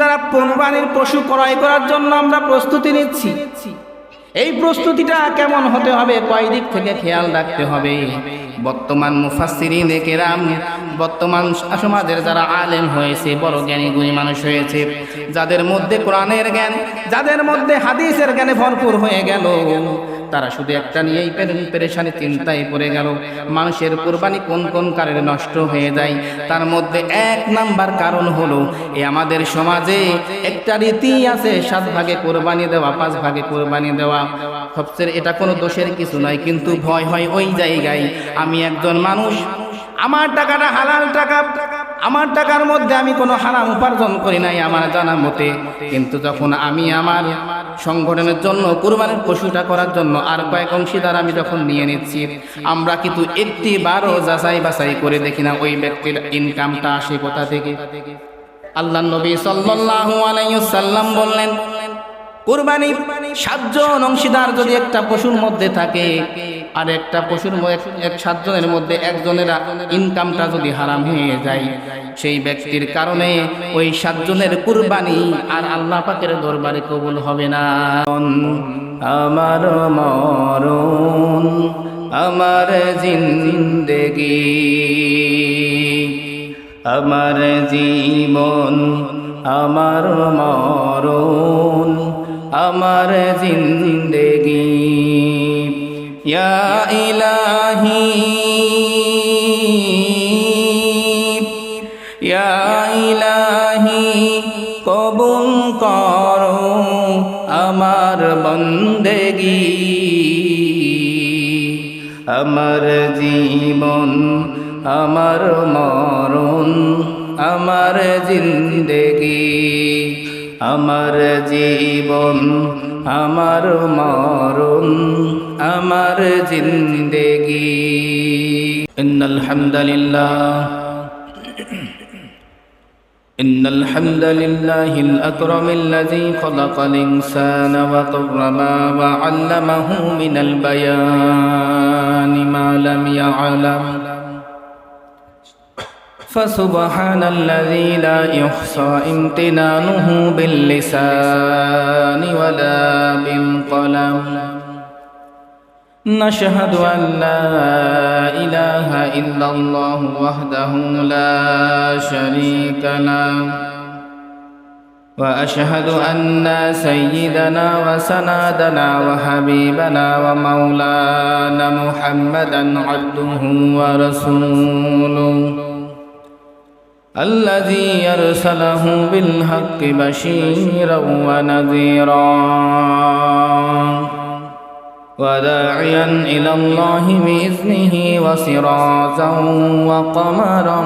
দ্বারা কোরবানির পশু ক্রয় করার জন্য আমরা প্রস্তুতি নিচ্ছি। এই প্রস্তুতিটা কেমন হতে হবে কয় দিক থেকে খেয়াল রাখতে হবে। বর্তমান মুফাসসিরিন কেরাম, বর্তমান সমাজের যারা আলেম হয়েছে, বড় জ্ঞানী, গুণী মানুষ হয়েছে, যাদের মধ্যে কোরআনের জ্ঞান, যাদের মধ্যে হাদিসের জ্ঞানে ভরপুর হয়ে গেল তারা শুধু একটা নিয়েই পেরে- পেরেশানি চিন্তায় পড়ে গেল। মানুষের কোরবানি কোন কোন কারণে নষ্ট হয়ে যায়? তার মধ্যে এক নাম্বার কারণ হলো, এ আমাদের সমাজে একটা রীতি আছে, সাত ভাগে কোরবানি দেওয়া, পাঁচ ভাগে কোরবানি দেওয়া। সবচেয়ে এটা কোনো দোষের কিছু নয়, কিন্তু ভয় হয় ওই জায়গায়। আমি একজন মানুষ, আমার টাকাটা হালাল টাকা, আমার টাকার মধ্যে আমি কোনো হারাম উপার্জন করি নাই আমার জানা মতে। কিন্তু যখন আমি আমার সংগঠনের জন্য, কোরবানির পশুটা করার জন্য আর কয়েক অংশীদার আমি যখন নিয়ে নিচ্ছি, আমরা কিন্তু একটি বারও যাচাই বাছাই করে দেখি না ওই ব্যক্তির ইনকামটা আসে কোথা থেকে। আল্লাহ নবী সাল্লাম বললেন কুরবানি সাতজন অংশীদার যদি একটা পশুর মধ্যে থাকে আর একটা পশুর এক সাতজনের মধ্যে একজনের ইনকামটা যদি হারাম হয়ে যায়, সেই ব্যক্তির কারণে ওই সাতজনের কুরবানি আর আল্লাহ পাকের দরবারে কবুল হবে না। আমার মরণ, আমার জিন্দেগি, আমার জীবন, আমার মরণ, আমার জিন্দেগি। ইয়া ইলাহি ইয়া ইলাহি কবুল করো আমার বন্দেগী। আমার জীবন, আমার মরণ, আমার জিন্দেগি। আমার জীবন আমার মরণ আমার জিন্দেগি إن الحمد لله إن الحمد لله الأكرم الذي خلق الإنسان وكرما وعلمه من البيان ما لم يعلم فسبحان الذي لا يحصى امتنانه باللسان ولا بالقلم. نشهد أن لا إله إلا الله وحده لا شريك له. وأشهد أن سيدنا وسنادنا وحبيبنا ومولانا محمدا عبده ورسوله. الذي أرسله بالحق بشيرا ونذيرا وداعيا إلى الله بإذنه وسراجا وقمرا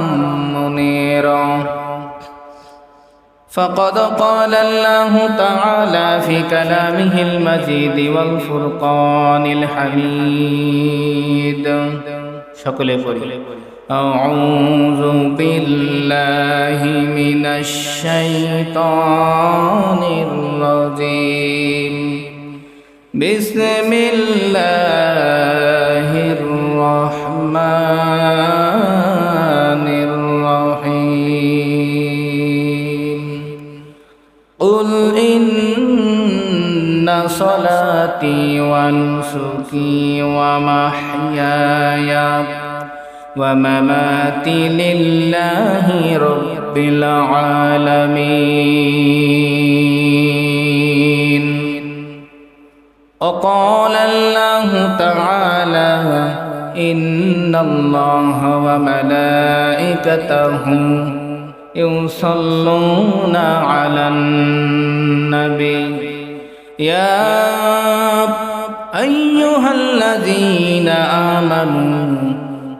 منيرا فقد قال الله تعالى في كلامه المجيد والفرقان الحميد شكل أعوذ بالله من الشيطان الرجيم. بسم الله الرحمن الرحيم. قل إن صلاتي ونسكي ومحياي ومماتي لله رب العالمين. وقال الله تعالى إن الله وملائكته يصلون على النبي. يا أيها الذين آمنوا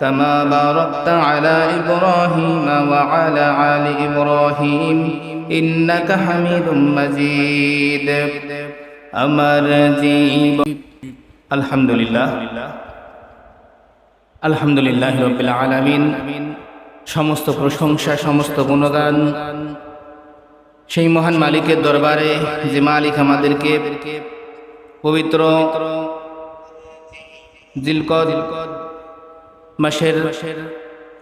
كما باركت على إبراهيم وعلى آل إبراهيم إنك حميد مجيد আমার জীবন আলহামদুলিল্লাহ আলহামদুলিল্লাহ রবিল আলমিন সমস্ত প্রশংসা সমস্ত গুণগান সেই মহান মালিকের দরবারে যে মালিক আমাদেরকে পবিত্র জিলকদ মাসের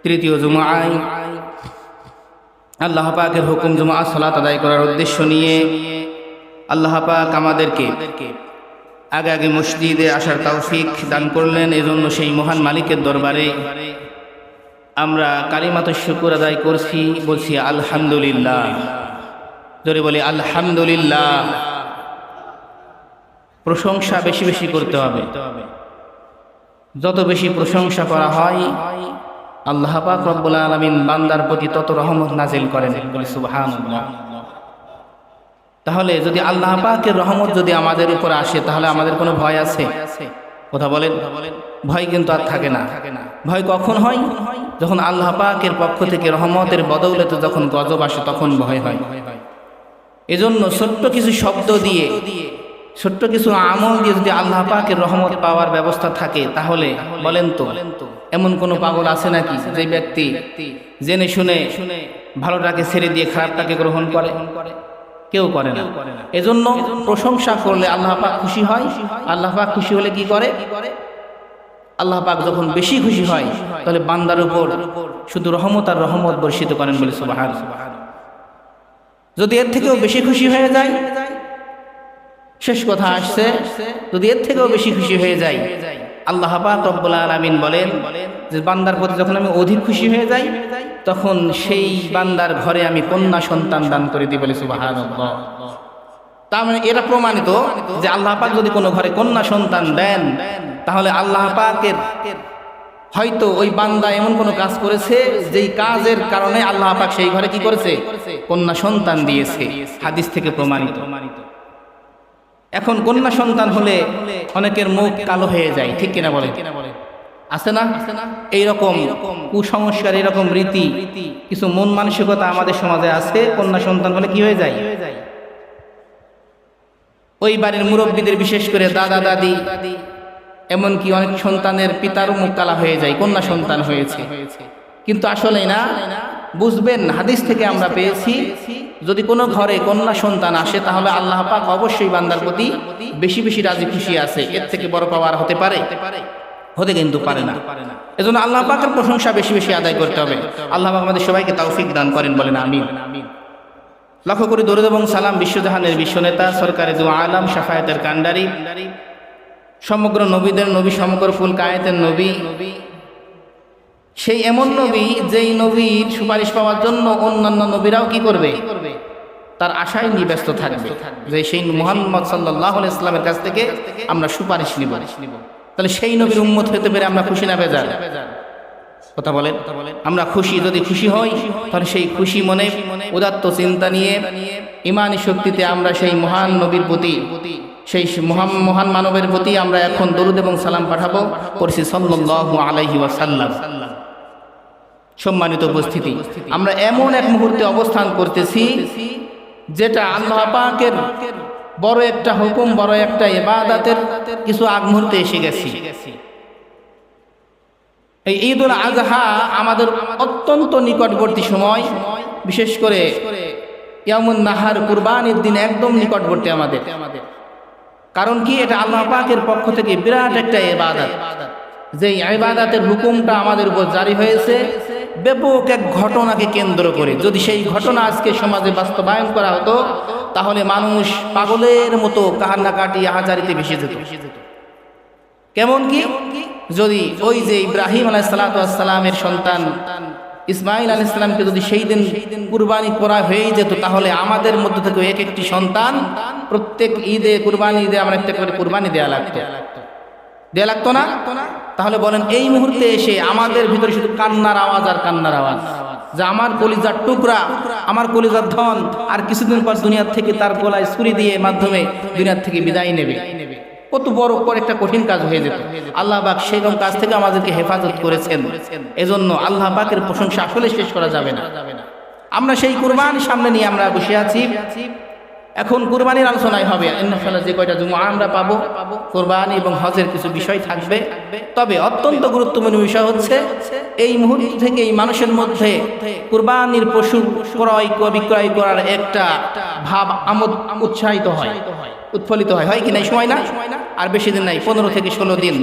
তৃতীয় জুমায়। আল্লাহ পাকের হুকুম জুমা সালাত আদায় করার উদ্দেশ্য নিয়ে আল্লাহ পাক আমাদেরকে আগে আগে মসজিদে আসার তৌফিক দান করলেন। এজন্য সেই মহান মালিকের দরবারে আমরা কালিমাত শুকুর আদায় করছি, বলছি আলহামদুলিল্লাহ। জোরে বলি আলহামদুলিল্লাহ। প্রশংসা বেশি বেশি করতে হবে। যত বেশি প্রশংসা করা হয়, আল্লাহ পাক রব্বুল আলমিন বান্দার প্রতি তত রহমত নাজিল করেন। তাহলে যদি আল্লাহ পাকের রহমত যদি আমাদের উপর আসে, তাহলে আমাদের কোনো ভয় আছে? কথা বলেন? ভয় কিন্তু আর থাকে না। ভয় কখন হয়? যখন আল্লাহ পাকের পক্ষ থেকে রহমতের বদৌলতে যখন গজব আসে, তখন ভয় হয়। এজন্য ছোট্ট কিছু শব্দ দিয়ে ছোট্ট কিছু আমল দিয়ে যদি আল্লাহ পাকের রহমত পাওয়ার ব্যবস্থা থাকে, তাহলে বলেন তো, এমন কোন পাগল আছে নাকি যে ব্যক্তি জেনে শুনে ভালোটাকে ছেড়ে দিয়ে খারাপটাকে গ্রহণ করে? কেউ করে না। এজন্য প্রশংসা করলে আল্লাহ পাক খুশি হয়। আল্লাহ পাক খুশি হলে কি করে? আল্লাহ পাক যখন বেশি খুশি হয়, তাহলে বান্দার উপর শুধু রহমত আর রহমত বর্ষিত করেন বলে সুবাহান যদি এর থেকেও বেশি খুশি হয়ে যায় শেষ কথা আসছে। যদি এর থেকেও বেশি খুশি হয়ে যায় আল্লাহ পাক রব্বুল আলামিন বলেন যে বান্দার প্রতি যখন আমি অধিক খুশি হয়ে যাই তখন সেই বান্দার ঘরে আমি কন্যা সন্তান দান করে দিই বলে সুবহানাল্লাহ। তার মানে এটা প্রমাণিত যে আল্লাহ পাক যদি কোনো ঘরে কন্যা সন্তান দেন তাহলে আল্লাহ পাকের হয়তো ওই বান্দা এমন কোনো কাজ করেছে যেই কাজের কারণে আল্লাহ পাক সেই ঘরে কি করেছে? কন্যা সন্তান দিয়েছে। হাদিস থেকে প্রমাণিত। এখন কন্যা সন্তান হলে অনেকের মুখ কালো হয়ে যায় ঠিক কিনা বলে আছে না? এইরকম কুসংস্কার এরকম রীতি কিছু মন মানসিকতা আমাদের সমাজে আছে কন্যা সন্তান হলে কি হয়ে যায়? ওই বাড়ির মুরব্বীদের বিশেষ করে দাদা দাদি এমনকি অনেক সন্তানের পিতারও মুখ কালা হয়ে যায় কন্যা সন্তান হয়েছে। কিন্তু আসলে না বুঝবেন হাদিস থেকে আমরা পেয়েছি। যদি কোনো ঘরে কন্যা সন্তান আসে, তাহলে আল্লাহ পাক অবশ্যই বান্দার প্রতি বেশি বেশি রাজি খুশি আছে। এর থেকে বড় পাওয়ার হতে পারে, হতে কিন্তু পারে না। এজন্য আল্লাহ পাকের প্রশংসা বেশি বেশি আদায় করতে হবে। আল্লাহ পাক আমাদের সবাইকে তৌফিক দান করেন, বলেন আমিন। লক্ষ্য করি দরুদ এবং সালাম বিশ্বজাহানের বিশ্বনেতা, সরকারি দু আলাম সাফায়াতের কান্ডারি সমগ্র নবীদের নবী, সমগ্র ফুল কায়েতের নবী সেই এমন নবী যেই নবীর সুপারিশ পাওয়ার জন্য অন্যান্য নবীরাও কি করবে? তার আশায় নিব্যস্ত থাকবে। যে সেই মোহাম্মদ সাল্লাহ ইসলামের কাছ থেকে আমরা সুপারিশ নিব। তাহলে সেই নবীর উম্মত হতে পেরে আমরা খুশি না বেজার? কথা বলেন। আমরা খুশি যদি খুশি হই, তাহলে সেই খুশি মনে, উদাত্ত চিন্তা নিয়ে, ইমানি শক্তিতে আমরা সেই মহান নবীর প্রতি, সেই মহান মহান মানবের প্রতি আমরা এখন দরুদ এবং সালাম পাঠাবো করছি সাল্লাল্লাহু আলাইহি ওয়াসাল্লাম। সম্মানিত উপস্থিতি। আমরা এমন এক মুহূর্তে অবস্থান করতেছি, যেটা আল্লাহ পাকের বড় একটা হুকুম, বড় একটা এবাদাতের কিছু আগ মুহূর্তে এসে গেছি। এই ঈদ উল আজহা আমাদের অত্যন্ত নিকটবর্তী সময়, বিশেষ করে ইয়ামুন নাহার কুরবানির দিন একদম নিকটবর্তী আমাদের। কারণ কি? এটা আল্লাহ পাকের পক্ষ থেকে বিরাট একটা ইবাদত। যে ইবাদতের হুকুমটা আমাদের উপর জারি হয়েছে ব্যাপক এক ঘটনাকে কেন্দ্র করে। যদি সেই ঘটনা আজকে সমাজে বাস্তবায়ন করা হতো, তাহলে মানুষ পাগলের মতো কাহান্নাকাটি আহাজারিতে ভেসে যেত। কেমন কি? যদি ওই যে ইব্রাহিম আলাইসালামের সন্তান ইসমাইল আল ইসলামকে যদি সেই দিন কুরবানি করা হয়েই যেত, তাহলে আমাদের মধ্য থেকে এক একটি সন্তান প্রত্যেক ঈদে কুরবানি ঈদে আমরা একটা করে কুরবানি দেওয়া লাগতো। দেওয়া লাগতো না? তাহলে বলেন, এই মুহূর্তে এসে আমাদের ভিতরে শুধু কান্নার আওয়াজ আর কান্নার আওয়াজ। যে আমার কলিজার টুকরা, আমার কলিজার ধন, আর কিছুদিন পর দুনিয়ার থেকে তার গলায় ছুরি দিয়ে মাধ্যমে দুনিয়ার থেকে বিদায় নেবে। কত বড় পর একটা কঠিন কাজ হয়ে যেত। আল্লাহ পাক সেরকম কাজ থেকে আমাদেরকে হেফাজত করেছেন। এজন্য আল্লাহ পাকের প্রশংসা আসলে শেষ করা যাবে না। আমরা সেই কুরবান সামনে নিয়ে আমরা বসে আছি। এখন কুরবানির আলোচনায় হবে, ইনশাআল্লাহ যে কয়টা জুমা আমরা পাবো, কোরবানি এবং হজের কিছু বিষয় থাকবে। তবে অত্যন্ত গুরুত্বপূর্ণ বিষয় হচ্ছে, এই মুহূর্ত থেকে এই মানুষের মধ্যে কুরবানির পশু ক্রয় বিক্রয় করার একটা ভাব আমোদ উৎসাহিত হয় উৎফলিত হয়। হয় কি নাই? সময় না? আর বেশি দিন নাই, পনেরো থেকে ষোলো দিন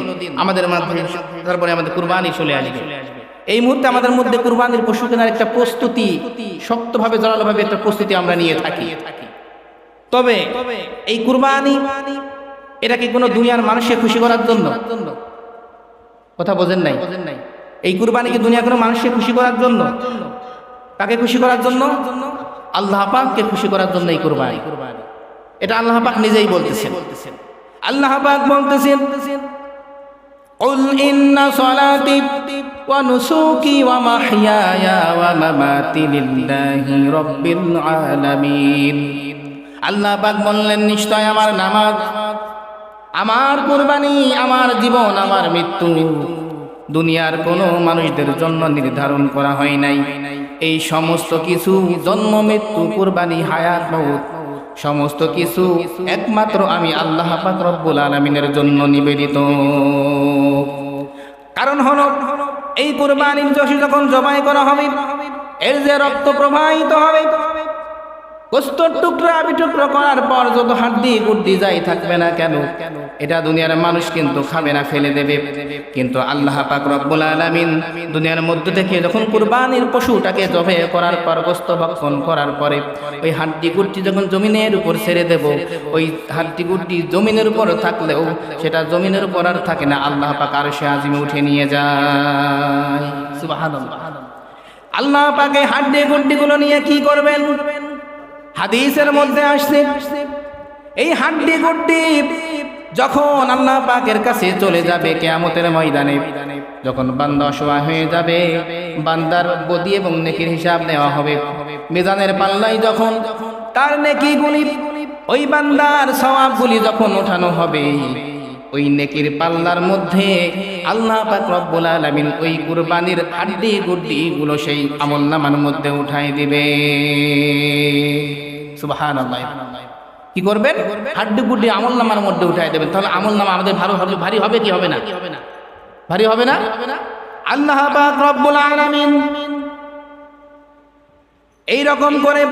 আমাদের মাধ্যমে, তারপরে আমাদের কুরবানি চলে আসবে। এই মুহূর্তে আমাদের মধ্যে কুরবানির পশু কেনার একটা প্রস্তুতি শক্তভাবে জড়ালোভাবে একটা প্রস্তুতি আমরা নিয়ে থাকি। তবে এই কুরবানি এটা কি কোনো দুনিয়ার মানুষকে খুশি করার জন্য কথা বোঝেন নাই এই কুরবানি কি দুনিয়া কোনো মানুষকে খুশি করার জন্য কাকে খুশি করার জন্য আল্লাহ পাককে খুশি করার জন্য এই কুরবানি এটা আল্লাহ পাক নিজেই বলতেছেন আল্লাহ পাক বলতেছেন قل إن صلاتي ونسوكي ومحياي ومماتي لله رب العالمين আল্লাহ পাক বললেন, নিশ্চয় আমার নামাজ, আমার কুরবানি, আমার জীবন, আমার মৃত্যু দুনিয়ার কোনো মানুষদের জন্য নির্ধারণ করা হয় নাই। এই সমস্ত কিছু জন্ম, মৃত্যু, কুরবানি, হায়াত, মৌত, সমস্ত কিছু একমাত্র আমি আল্লাহ পাক রব্বুল আলমিনের জন্য নিবেদিত। কারণ হলো, এই কুরবানির যশি যখন জবাই করা হবে, এর যে রক্ত প্রবাহিত হবে কস্তর টুকরা বিটুকরা করার পর যত হাড্ডি গুড্ডি যাই থাকবে না কেন? এটা দুনিয়ার মানুষ কিন্তু খাবে না, ফেলে দেবে। কিন্তু আল্লাহ পাক রব্বুল আলামিন দুনিয়ার মধ্যে থেকে যখন কুরবানির পশুটাকে জবে করার পর, গোস্ত ভক্ষণ করার পরে ওই হাড্ডি গুড্ডি যখন জমিনের উপর ছেড়ে দেব, ওই হাড্ডি গুড্ডি জমিনের উপর থাকলেও সেটা জমিনের উপর আর থাকে না। আল্লাহ পাক আর সে আজিমে উঠে নিয়ে যায়। সুবহানাল্লাহ। আল্লাহ পাকে হাড্ডি গুড্ডিগুলো নিয়ে কি করবেন? হাদিসের মধ্যে আসছে, এই হাড্ডি গুড্ডি যখন আল্লাহ পাকের কাছে চলে যাবে কেয়ামতের ময়দানে, যখন বান্দা অসহায় হয়ে যাবে, বান্দার বদি এবং নেকির হিসাব নেওয়া হবে। মিজানের পাল্লাই যখন তার নেকি গুলি ওই বান্দার সওয়াবগুলি যখন ওঠানো হবে, ওই নেকির পাল্লার মধ্যে আল্লাহ পাক রব্বুল আলামিন ওই কুরবানির হাড্ডি গুড্ডি গুলো সেই আমল নামার মধ্যে উঠাই দিবে। সুবহানাল্লাহ। কি করবেন? হাড্ডি গুড্ডি আমলনামার মধ্যে উঠাই দেবেন। তাহলে আমলনামা আমাদের ভালো হবে। ভারী হবে কি হবে না? ভারী হবে না? আল্লাহ এই রকম করে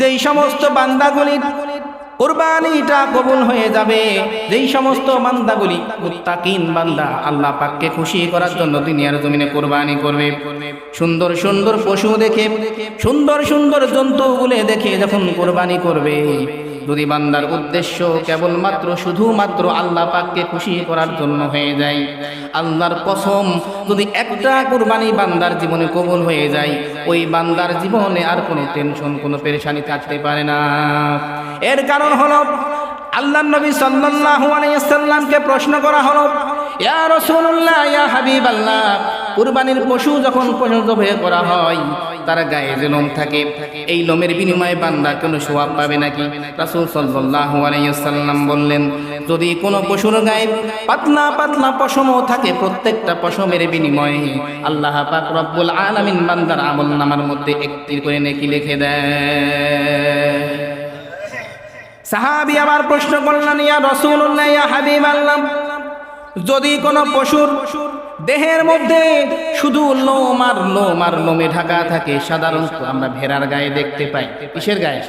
যে সমস্ত বান্দাগুলি কোরবানিটা কবুল হয়ে যাবে। যেই সমস্ত বান্দাগুলি মুত্তাকিন বান্দা আল্লাহ পাককে খুশি করার জন্য তিনি দুনিয়ার জমিনে কোরবানি করবে। সুন্দর সুন্দর পশু দেখে, সুন্দর সুন্দর জন্তুগুলো দেখে যখন কোরবানি করবে যদি বান্দার উদ্দেশ্য কেবলমাত্র শুধুমাত্র আল্লাহ পাককে খুশি করার জন্য হয়ে যায়। আল্লাহর কসম, যদি একটা কুরবানি বান্দার জীবনে কবুল হয়ে যায়, ওই বান্দার জীবনে আর কোনো টেনশন, কোনো পেরেশানি থাকতে পারে না। এর কারণ হলো আল্লাহ নবী সাল্লাল্লাহু আলাইহি সাল্লামকে প্রশ্ন করা হলো, ইয়া রাসূলুল্লাহ, ইয়া হাবিবাল্লাহ, কুরবানির পশু যখন পশু জবে করা হয় তার গায়ে যে লোম থাকে, এই লোমের বিনিময়ে বান্দা কোনো সোয়াব পাবে নাকি? রাসূল সাল্লাল্লাহু আলাইহি সাল্লাম বললেন, যদি কোনো পশুর গায়ে পাতলা পাতলা পশমও থাকে প্রত্যেকটা পশমের বিনিময়ে, আল্লাহ পাক রব্বুল আলামিন বান্দার আমল নামার মধ্যে একটি করে নেকি লিখে দেয়। সাহাবি আবার প্রশ্ন করলেন, ইয়া রসুল্লাহ ইয়া হাবিব আল্লাহ যদি কোনো পশুর দেহের মধ্যে শুধু লোম আর লোম আর লোমে ঢাকা থাকে। সাধারণত আমরা ভেড়ার গায়ে দেখতে পাই। কিসের গায়ে?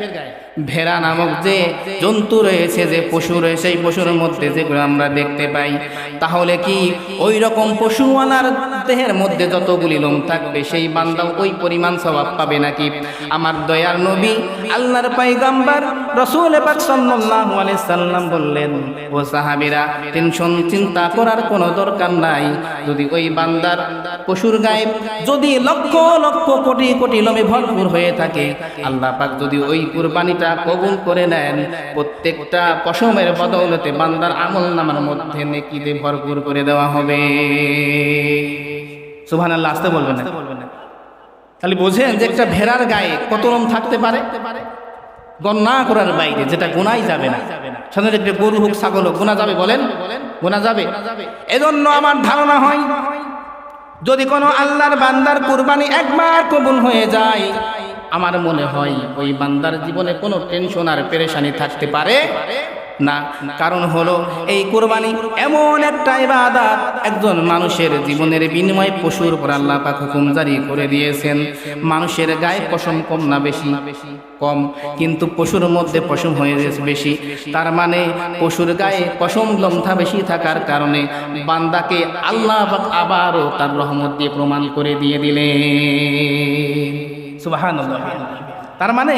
ভেড়া নামক যে জন্তু রয়েছে, যে পশু রয়েছে, সেই পশুর মধ্যে যেগুলো আমরা দেখতে পাই, তাহলে কি ওই রকম পশুওয়ালার দেহের মধ্যে যতগুলি লোম থাকবে, সেই বান্দাও ওই পরিমাণ স্বভাব পাবে নাকি? আমার দয়ার নবী আল্লাহর পাইগাম্বার রসুল সাল্লাম বললেন, ও সাহাবীরা, টেনশন, চিন্তা করার কোনো দরকার নাই। যদি ওই বান্দার পশুর গায়ে যদি লক্ষ লক্ষ কোটি কোটি লোমে ভরপুর হয়ে থাকে, আল্লাহ পাক যদি ওই কুরবানিটা কবুল করে নেন। প্রত্যেকটা কসমের বদৌলতে বান্দার আমল নামার মধ্যে নেকিতে ভরপুর করে দেওয়া হবে। সুবহানাল্লাহ, আসতে বলবেন না। তাহলে বোঝেন যে একটা ভেড়ার গায়ে কত রম থাকতে পারে? গণনা করার বাইরে যেটা গোনাই যাবে না। সাধারণত একটা গরু হোক, ছাগল হোক, গোনা যাবে বলেন? গোনা যাবে? এজন্য আমার ধারণা হয়, যদি কোনো আল্লাহর বান্দার কুরবানি একবার কবুল হয়ে যায় আমার মনে হয় ওই বান্দার জীবনে কোনো টেনশন আর পেরেশানি থাকতে পারে না। কারণ হলো এই কোরবানি এমন একটা ইবাদত, একজন মানুষের জীবনের বিনিময়ে পশুর উপর আল্লাহ পাক হুকুম জারি করে দিয়েছেন। মানুষের গায়ে পশম কম না বেশি? কম। কিন্তু পশুর মধ্যে পশম হয়ে গেছে বেশি। তার মানে পশুর গায়ে পশম লম্থা বেশি থাকার কারণে বান্দাকে আল্লাহ পাক আবারও তার রহমত দিয়ে প্রমাণ করে দিয়ে দিলেন। সুবহানাল্লাহ। তার মানে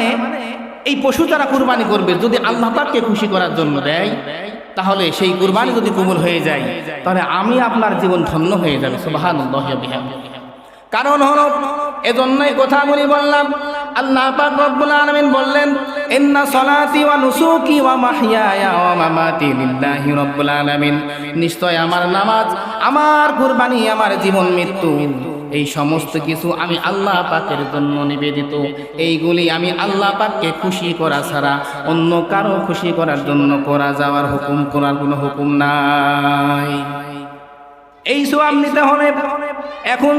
এই পশু যারা কুরবানি করবে, যদি আল্লাহ পাককে খুশি করার জন্য দেয়, তাহলে সেই কুরবানি যদি কবুল হয়ে যায়, তাহলে আমি আপনার জীবন ধন্য হয়ে যাবে। বিহামদিহি। কারণ হল, এজন্যই কথাগুলি বললাম, আল্লাহ পাক রব্বুল আলামিন বললেন, ইন্না সলাতি ওয়া নুসুকি ওয়া মাহইয়ায়া ওয়া মামাতি লিল্লাহি রব্বুল নিশ্চয় আমার নামাজ, আমার কুরবানি, আমার জীবন মৃত্যু। এই সমস্ত কিছু আমি আল্লাহ পাকের জন্য নিবেদিত। এইগুলি আমি আল্লাহ পাককে খুশি করা ছাড়া অন্য কারও খুশি করার জন্য করা যাওয়ার হুকুম করার কোনো হুকুম নাই। এই সোয়াব নিতে হবে এখন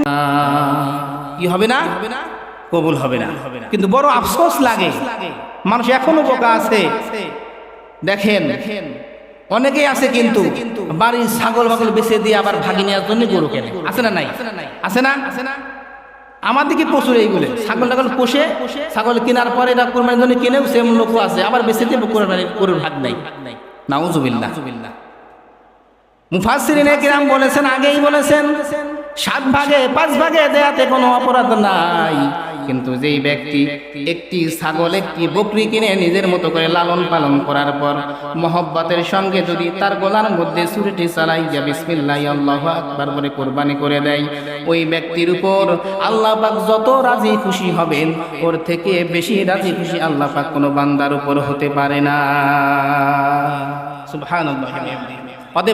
কি হবে না? কবুল হবে না। কিন্তু বড় আফসোস লাগে। মানুষ এখনও বোকা আছে। দেখেন, অনেকেই আছে কিন্তু বাড়ির ছাগল বাগল বেছে দিয়ে আবার ভাগি নেওয়ার জন্য গরু কেনে। আছে না নাই? আছে না? আমার দিকে প্রচুর এইগুলো। ছাগল টাগল পোষে ছাগল কেনার পরে এটা কোরবানির জন্য কিনেও সেম লোক আছে। আবার বেশি দিয়ে কোরবানি করে ভাগ নাই। নাউজুবিল্লাহ। মুফাসিরিনে কিরাম বলেছেন আগেই বলেছেন সাত ভাগে পাঁচ ভাগে দেয়াতে কোনো অপরাধ নাই। কিন্তু যেই ব্যক্তি একটি ছাগল, একটি বকরি কিনে নিজের মতো করে লালন পালন করার পর মহব্বতের সঙ্গে যদি তার গলার মধ্যে সুরেটি চালাই, যা বিসমিল্লাহ, আল্লাহ আকবার বলে কোরবানি করে দেয়, ওই ব্যক্তির উপর আল্লাহ পাক যত রাজি খুশি হবেন, ওর থেকে বেশি রাজি খুশি আল্লাহ পাক কোনো বান্দার উপর হতে পারে না। সুবহানাল্লাহ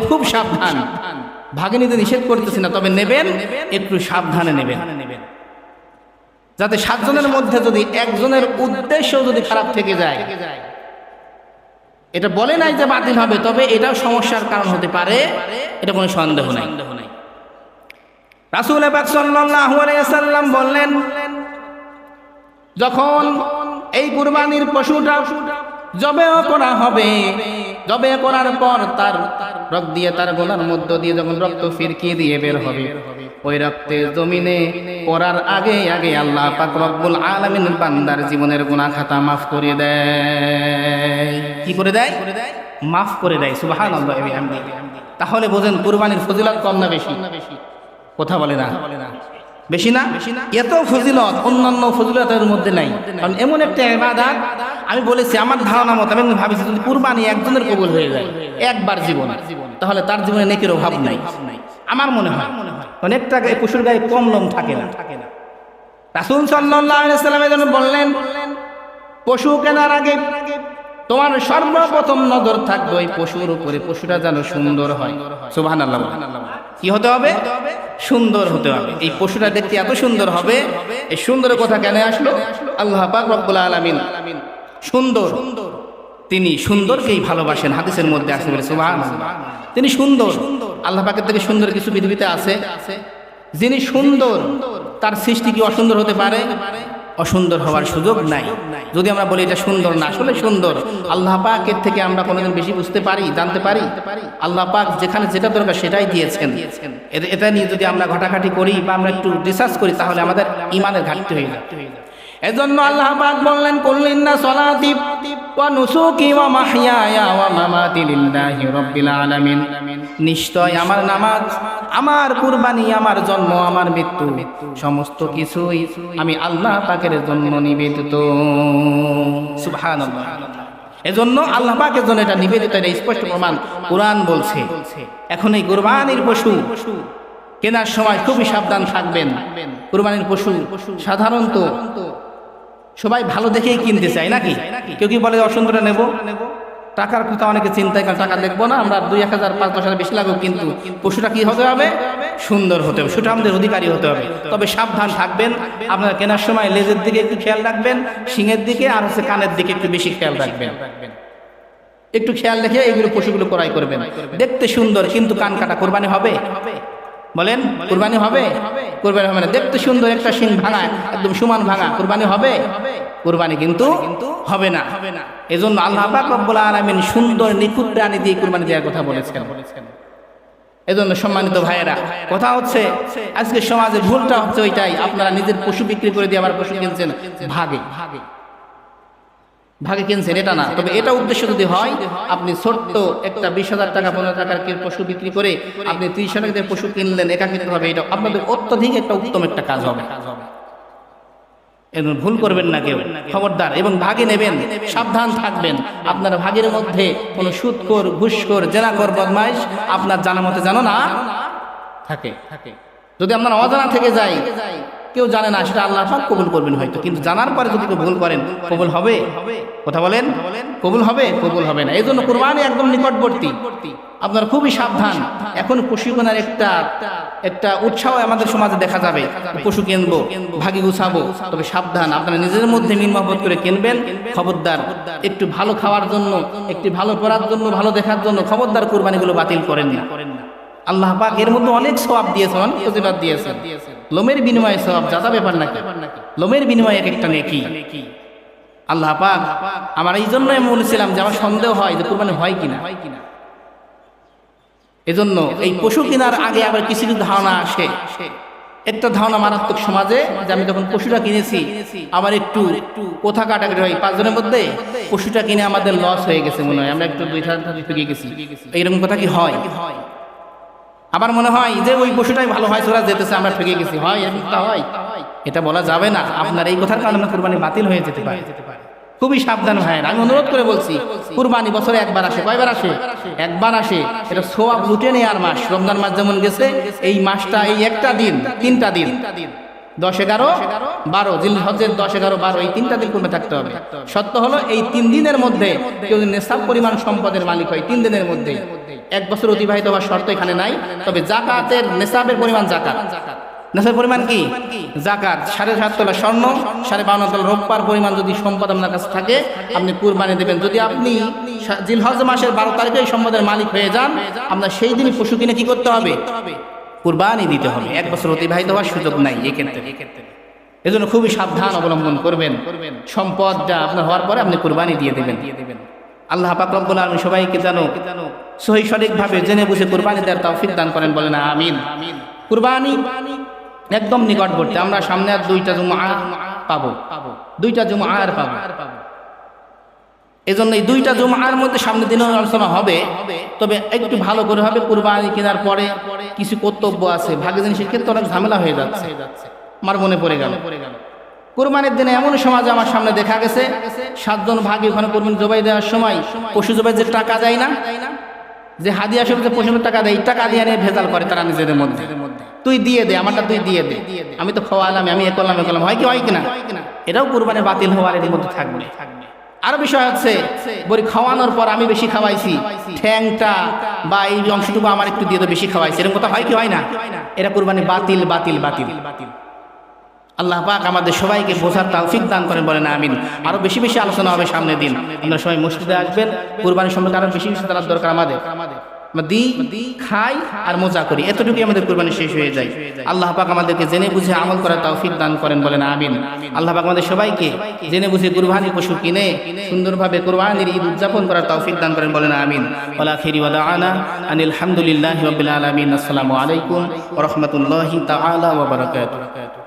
খুব সাবধান। ভাগে নিতে নিষেধ করতেছি না, তবে নেবেন, একটু সাবধানে নেবেন। যাতে সাতজনের মধ্যে যদি একজনের উদ্দেশ্য যদি খারাপ থেকে যায়। এটা বলে নাই যে বাতিল হবে, তবে এটাও সমস্যার কারণ হতে পারে, এটা কোনো সন্দেহ নাই। রাসুল সাল্লাম বললেন, যখন এই কুরবানির পশুটা জবেও করা হবে, জবে করার পর তার রক্ত দিয়ে, তার গোলার মধ্য দিয়ে যখন রক্ত ফিরকিয়ে দিয়ে বের হবে ওই রক্তের জমিনে পড়ার আগে আগে আল্লাহ পাক রব্বুল আলামিন বান্দার জীবনের গুনাহ খাতা মাফ করে দেয়। কি করে দেয়? মাফ করে দেয় বিহামদিহি তাহলে বোঝেন কুরবানির ফজিলত কম না বেশি? কথা বলে না। বেশি না? এত ফজিলত অন্যান্য ফজিলতের মধ্যে নাই। কারণ এমন একটা ইবাদত, আমি বলেছি, আমার ধারণা মতো, আমি ভাবিছি, যদি কুরবানি একজনের কবুল হয়ে যায়, একবার জীবন, তাহলে তার জীবনে নেকের অভাব নাই। আমার মনে হয় অনেকটা পশুর গায়ে কম লোম থাকে না। থাকে না রাসুল সাল্লামের জন্য বললেন, পশু কেনার আগে তোমার সর্বপ্রথম নজর থাকবে ওই পশুর উপরে। পশুটা যেন সুন্দর হয়। সুবাহ কি হতে হবে? সুন্দর হতে হবে। এই পশুটা দেখতে এত সুন্দর হবে, এই সুন্দরের কথা কেন আসলো? আল্লাহ আলামিন সুন্দর তিনি সুন্দরকেই ভালোবাসেন। হাদিসের মধ্যে আসে বলে, সুবহানাল্লাহ। তিনি সুন্দর। আল্লাহ পাকের থেকে সুন্দর কিছু পৃথিবীতে আছে। যিনি সুন্দর, তার সৃষ্টি কি অসুন্দর হতে পারে? অসুন্দর হওয়ার সুযোগ নাই। যদি আমরা বলি এটা সুন্দর না, আসলে সুন্দর। আল্লাহ পাকের থেকে আমরা কোনোদিন বেশি বুঝতে পারি, জানতে পারি। আল্লাহ পাক যেখানে যেটা দরকার সেটাই দিয়েছেন। এটা নিয়ে যদি আমরা ঘাটাঘাটি করি বা আমরা একটু রিসার্চ করি, তাহলে আমাদের ইমানের ঘাটতি হয়ে যায় এজন্য আল্লাহ বললেন কুল্লিন না সলাতি ওয়া নুসুকি ওয়া মাহইয়ায়া নিশ্চয় আমার নামাজ, আমার কুরবানি, আমার জন্ম, আমার মৃত্যু, সমস্ত কিছুই আমি আল্লাহ পাকের জন্য নিবেদিত। এজন্য আল্লাহ পাকের জন্য এটা নিবেদিত, এটা স্পষ্ট প্রমাণ। কোরআন বলছে, এখন এই কুরবানির পশু কেনার সময় খুবই সাবধান থাকবেন। কুরবানির পশু সাধারণত সবাই ভালো দেখেই কিনতে চায় নাকি? কেউ কি বলে অসুন্দর নেব? টাকার কথা অনেকে চিন্তায় কারণ টাকা দেখব না, আমরা দুই এক হাজার, পাঁচ দশ হাজার বেশি লাগুক, কিন্তু পশুটা কি হতে হবে? সুন্দর হতে হবে সেটা আমাদের অধিকারী হতে হবে। তবে সাবধান থাকবেন, আপনারা কেনার সময় লেজের দিকে একটু খেয়াল রাখবেন, শিঙের দিকে আর হচ্ছে কানের দিকে একটু বেশি খেয়াল রাখবেন। একটু খেয়াল রেখে এগুলো পশুগুলো ক্রয় করবেন। দেখতে সুন্দর, কিন্তু কান কাটা কোরবানি হবে? বলেন, কোরবানি হবে? কোরবানি হবে না। দেখতে সুন্দর একটা শিং ভাঙা, একদম সমান ভাঙা। কোরবানি হবে? কুরবানি কিন্তু হবে না। এজন্য আল্লাহ পাক রব্বুল আলামিন সুন্দর নিখুঁত প্রাণী দিয়ে কুরবানি দেওয়ার কথা বলেছেন। এজন্য সম্মানিত ভাইয়েরা, কথা হচ্ছে, আজকে সমাজে ভুলটা হচ্ছে ওইটাই। আপনারা নিজের পশু বিক্রি করে দিয়ে আবার পশু কিনছেন। ভাগে ভাগে। ভাগে কিনছেন এটা না। তবে এটা উদ্দেশ্য যদি হয় আপনি ছোট্ট একটা বিশ হাজার টাকা পনেরো টাকার পশু বিক্রি করে আপনি ত্রিশ হাজার পশু কিনলেন একা কিনতে হবে। এটা আপনাদের অত্যধিক একটা উত্তম একটা কাজ হবে। এজন্য ভুল করবেন না কেউ খবরদার এবং ভাগে নেবেন সাবধান থাকবেন। আপনার ভাগের মধ্যে কোনো সুদখোর ঘুষখোর জেনাকর বদমাইশ আপনার জানা মতে জানো না থাকে। থাকে। যদি আপনার অজানা থেকে যায় কেউ জানে না, সেটা আল্লাহ পাক কবুল করবেন হয়তো। কিন্তু জানার পরে যদি কেউ ভুল করেন, কবুল হবে? কথা বলেন? কবুল হবে? কবুল হবে না। এই জন্য কোরবানি একদম নিকটবর্তী। আপনার খুবই সাবধান। এখন পশু কেনার একটা একটা উৎসাহ আমাদের সমাজে দেখা যাবে। পশু কিনবো, ভাগি গুছাবো, তবে সাবধান। আপনারা নিজের মধ্যে মিন মহব্বত করে কিনবেন। খবরদার, একটু ভালো খাওয়ার জন্য, একটু ভালো পড়ার জন্য, ভালো দেখার জন্য খবরদার কোরবানিগুলো বাতিল করেন না করেন না। আল্লাহ পাক এর মধ্যে অনেক সওয়াব দিয়েছেন, অনেক প্রতিবাদ দিয়েছেন। লোমের বিনিময়ে সওয়াব যাতা ব্যাপার নাকি? লোমের বিনিময়ে এক একটা নেকি। আল্লাহ পাক আমার এই জন্যই আমি বলেছিলাম যে আমার সন্দেহ হয় যে কোরবানি হয় কিনা। হয় কিনা এজন্য এই পশু কেনার আগে আবার কিছু কিছু ধারণা আসে। একটা ধারণা মারাত্মক সমাজে যে আমি যখন পশুটা কিনেছি আমার একটু একটু কোথা কাটাকাটি হয়, পাঁচজনের মধ্যে পশুটা কিনে আমাদের লস হয়ে গেছে মনে হয়। আমরা একটু দুই হাজার গেছি। এইরকম কথা কি হয়? আমার মনে হয় যে ওই পশুটাই ভালো হয় ওরা যেতেছে, আমরা ঠকে গেছি। হয় হয়। এটা বলা যাবে না। আপনার এই কথার কারণে কুরবানি বাতিল হয়ে যেতে পারে। খুবই সাবধান ভাইয়ের, আমি অনুরোধ করে বলছি, কুরবানি বছরে একবার আসে। কয়বার আসে? একবার আসে। এটা সোয়াব লুটে নেওয়ার মাস। রমজান মাস যেমন গেছে, এই মাসটা, এই একটা দিন, তিনটা দিন। দশ এগারো, বারো। জিল হজের দশ এগারো, বারো। এই তিনটা দিন কমে থাকতে হবে। সত্য হলো, এই তিন দিনের মধ্যে কেউ নেশাব পরিমাণ সম্পদের মালিক হয়, তিন দিনের মধ্যে। এক বছর অতিবাহিত হওয়ার শর্ত এখানে নাই। তবে জাকাতের নেশাবের পরিমাণ জাকাত। নেশার পরিমাণ কি? জাকাত। সাড়ে সাত তোলা স্বর্ণ, সাড়ে বাউন্ন তোলা রোপ্পার পরিমাণ যদি সম্পদ আপনার কাছে থাকে, আপনি কুরবানি দেবেন। যদি আপনি জিলহজ মাসের বারো তারিখে এই সম্পদের মালিক হয়ে যান, আপনার সেই দিনই পশু কিনে কি করতে হবে? কুরবানি দিতে হবে। এক বছর অতিবাহিত হওয়ার সুযোগ নাই এক্ষেত্রে এজন্য খুবই সাবধান অবলম্বন করবেন। সম্পদটা আপনার হওয়ার পরে আপনি কুরবানি দিয়ে দেবেন দিয়ে দেবেন। আল্লাহ পাক রব্বুল আলামিন সবাইকে জানো সহি সঠিকভাবে জেনে বুঝে কুরবানি দেওয়ার তৌফিক দান করেন, বলেন আমিন। কুরবানি একদম নিকটবর্তী, আমরা সামনে আর দুইটা জুমা পাবো। দুইটা জুমা আর পাবো। এজন্য এই দুইটা জুমার মধ্যে সামনে দিনে আলোচনা হবে, তবে একটু ভালো করে হবে কুরবানি কেনার পরে কিছু কর্তব্য আছে। ভাগে জিনিসের ক্ষেত্রে অনেক ঝামেলা হয়ে যাচ্ছে। আমার মনে পড়ে গেল। কোরবানির দিনে এমন সমাজ আমার সামনে দেখা গেছে, সাতজন ভাগে ওখানে কোরবানি জবাই দেওয়ার সময় পশু জবাই যে টাকা দেয় না, যে হাদিয়া সব পশুর টাকা দেয় টাকা দিয়ে নিয়ে ভেজাল করে তারা নিজেদের মধ্যে। তুই দিয়ে দে, আমারটা তুই দিয়ে দে। আমি তো খাওয়ালাম, আমি এ করলাম এ করলাম, হয় কি, হয় কিনা এটাও কোরবানি বাতিল হওয়ার এর মধ্যে থাকবে। আরও বিষয় হচ্ছে, বলি খাওয়ানোর পর আমি বেশি খাওয়াইছি, ঠ্যাংটা বা এই অংশটুকু আমার একটু দিয়ে তো বেশি খাওয়াইছি। এরকম কথা হয় কি, হয় না? এটা কোরবানি বাতিল বাতিল বাতিল বাতিল। আল্লাহ পাক আমাদের সবাইকে বোঝার তৌফিক দান করেন, বলেন আমিন। আরও বেশি বেশি আলোচনা হবে সামনের দিন। আপনারা সবাই মসজিদে আসবেন কুরবানি সম্পর্কে আরও বেশি বেশি জানার দরকার আমাদের। দিই, খাই আর মজা করি। এতটুকুই আমাদের কুরবানি শেষ হয়ে যায়। আল্লাহ পাক আমাদেরকে জেনে বুঝে আমল করার তৌফিক দান করেন, বলেন আমিন। আল্লাহ পাক আমাদের সবাইকে জেনে বুঝে কুরবানি পশু কিনে সুন্দরভাবে কুরবানির ঈদ উদযাপন করার তৌফিক দান করেন, বলেন আমিন। ওয়ালা খিরি ওয়ালা আনা আনিল হামদুলিল্লাহি রাব্বিল আলামিন। আসসালামু আলাইকুম রাহমাতুল্লাহি তাআলা ওয়া বারাকাতুহু।